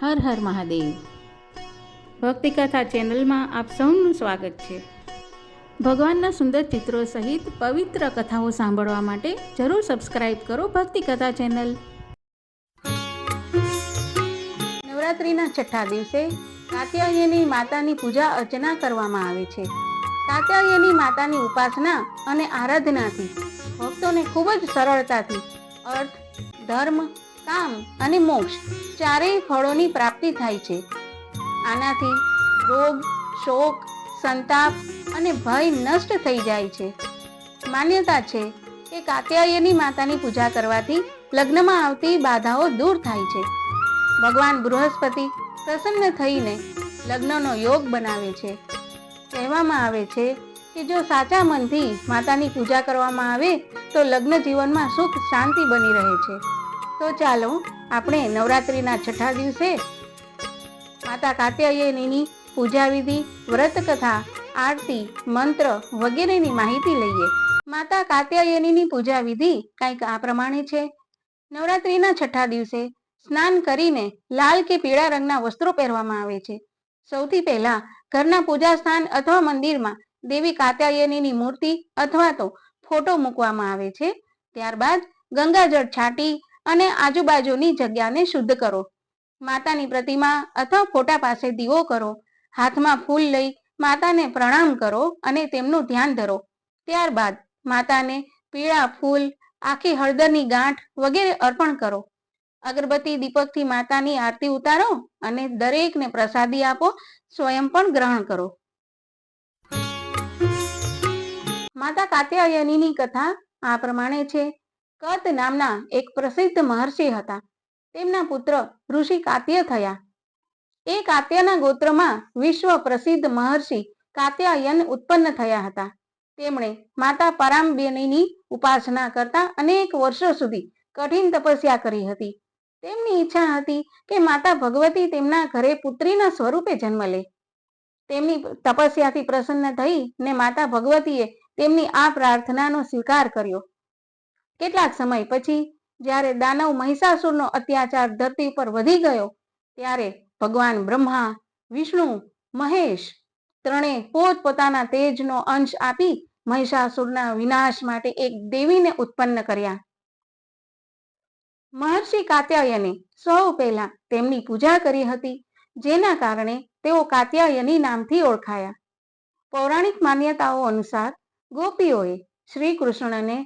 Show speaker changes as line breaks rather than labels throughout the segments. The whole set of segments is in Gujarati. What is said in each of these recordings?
હર હર મહાદેવ. ભક્તિકથા ચેનલમાં આપ સૌનું સ્વાગત છે. ભગવાનના સુંદર ચિત્રો સહિત પવિત્ર કથાઓ સાંભળવા માટે જરૂર સબસ્ક્રાઇબ કરો ભક્તિકથા ચેનલ. નવરાત્રિના છઠ્ઠા દિવસે કાત્યાયની માતાની પૂજા અર્ચના કરવામાં આવે છે. કાત્યાયની માતાની ઉપાસના અને આરાધનાથી ભક્તોને ખૂબ જ સરળતાથી અર્થ, ધર્મ કામ અને મોક્ષ ચારેય ફળોની પ્રાપ્તિ થાય છે. આનાથી રોગ, શોક, સંતાપ અને ભય નષ્ટ થઈ જાય છે. માન્યતા છે કે કાત્યાયની માતાની પૂજા કરવાથી લગ્નમાં આવતી બાધાઓ દૂર થાય છે. ભગવાન બૃહસ્પતિ પ્રસન્ન થઈને લગ્નનો યોગ બનાવે છે. કહેવામાં આવે છે કે જો સાચા મનથી માતાની પૂજા કરવામાં આવે તો લગ્ન જીવનમાં સુખ, શાંતિ બની રહે છે. તો ચાલો આપણે નવરાત્રિના છઠ્ઠા દિવસે માતા કાત્યાયનીની પૂજા વિધિ, વ્રત કથા, આરતી, મંત્ર વગેરેની માહિતી લઈએ. માતા કાત્યાયનીની પૂજા વિધિ કંઈક આ પ્રમાણે છે. નવરાત્રિના છઠ્ઠા દિવસે સ્નાન કરીને લાલ કે પીળા રંગના વસ્ત્રો પહેરવામાં આવે છે. સૌથી પહેલા ઘરના પૂજા સ્થાન અથવા મંદિરમાં દેવી કાત્યાયનીની મૂર્તિ અથવા તો ફોટો મૂકવામાં આવે છે. ત્યારબાદ ગંગાજળ છાંટી અને આજુબાજુની જગ્યાને શુદ્ધ કરો. માતાની પ્રતિમા અથવા ફોટા પાસે દીવો કરો. હાથમાં ફૂલ લઈ માતાને પ્રણામ કરો અને તેમનું ધ્યાન ધરો. ત્યારબાદ માતાને પીળા ફૂલ, આખી હળદરની ગાંઠ વગેરે અર્પણ કરો. અગરબત્તી દીપકથી માતાની આરતી ઉતારો અને દરેકને પ્રસાદી આપો, સ્વયં પણ ગ્રહણ કરો. માતા કાત્યાયનીની કથા આ પ્રમાણે છે. કત નામના એક પ્રસિદ્ધ મહર્ષિ હતા. તેમના પુત્ર ઋષિ કાત્ય થયા. એ કાત્યના ગોત્રમાં વિશ્વ પ્રસિદ્ધ મહર્ષિ કાત્યાયન ઉત્પન્ન થયા હતા. તેમણે માતા પરામબેનીની ઉપાસના કરતા અનેક વર્ષો સુધી કઠિન તપસ્યા કરી હતી. તેમની ઈચ્છા હતી કે માતા ભગવતી તેમના ઘરે પુત્રીના સ્વરૂપે જન્મ લે. તેમની તપસ્યાથી પ્રસન્ન થઈ ને માતા ભગવતીએ તેમની આ પ્રાર્થનાનો સ્વીકાર કર્યો. કેટલાક સમય પછી જ્યારે દાનવ મહિષાસુરનો અત્યાચાર ધરતી પર વધી ગયો, ત્યારે ભગવાન બ્રહ્મા, વિષ્ણુ, મહેશ ત્રણે પોત પોતાના તેજનો અંશ આપી મહિષાસુરના વિનાશ માટે એક દેવીને ઉત્પન્ન કર્યા. મહર્ષિ કાત્યાયને સૌ પહેલા તેમની પૂજા કરી હતી, જેના કારણે તેઓ કાત્યાયની નામથી ઓળખાયા. પૌરાણિક માન્યતાઓ અનુસાર ગોપીઓએ શ્રી કૃષ્ણને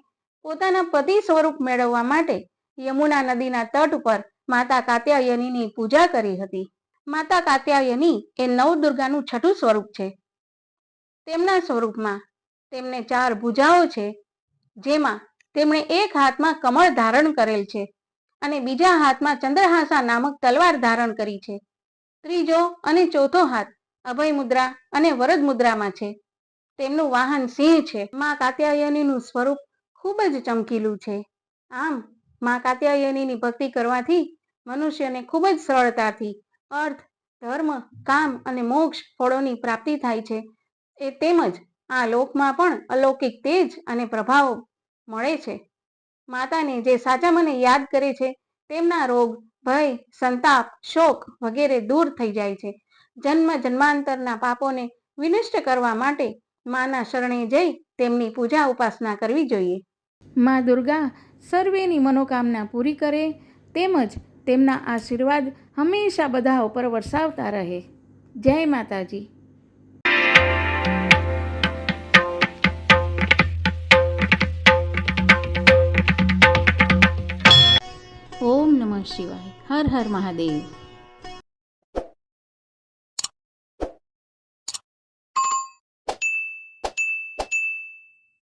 પોતાના પતિ સ્વરૂપ મેળવવા માટે યમુના નદીના તટ ઉપર માતા કાત્યાયનીની પૂજા કરી હતી. માતા કાત્યાયની એ નવદુર્ગાનું છઠ્ઠું સ્વરૂપ છે. તેમના સ્વરૂપમાં તેમને ચાર ભુજાઓ છે, જેમાં તેમણે એક હાથમાં કમળ ધારણ કરેલ છે અને બીજા હાથમાં ચંદ્રહાસા નામક તલવાર ધારણ કરી છે. ત્રીજો અને ચોથો હાથ અભય મુદ્રા અને વરદ મુદ્રામાં છે. તેમનું વાહન સિંહ છે. મા કાત્યાયનીનું સ્વરૂપ ખૂબ જ ચમકીલું છે. આમ, મા કાત્યાયનીની ભક્તિ કરવાથી મનુષ્યને ખૂબ જ સરળતાથી અર્થ, ધર્મ, કામ અને મોક્ષ ફળોની પ્રાપ્તિ થાય છે. એ તેમજ આ લોકમાં પણ અલૌકિક તેજ અને પ્રભાવ મળે છે. માતાને જે સાચા મને યાદ કરે છે, તેમના રોગ, ભય, સંતાપ, શોક વગેરે દૂર થઈ જાય છે. જન્મ જન્માંતરના પાપોને વિનષ્ટ કરવા માટે માના શરણે જઈ તેમની પૂજા ઉપાસના કરવી જોઈએ. મા દુર્ગા સર્વેની મનોકામના પૂરી કરે તેમજ તેમના આશીર્વાદ હંમેશા બધા ઉપર વરસાવતા રહે. જય માતાજી. ઓમ નમઃ શિવાય. હર હર મહાદેવ.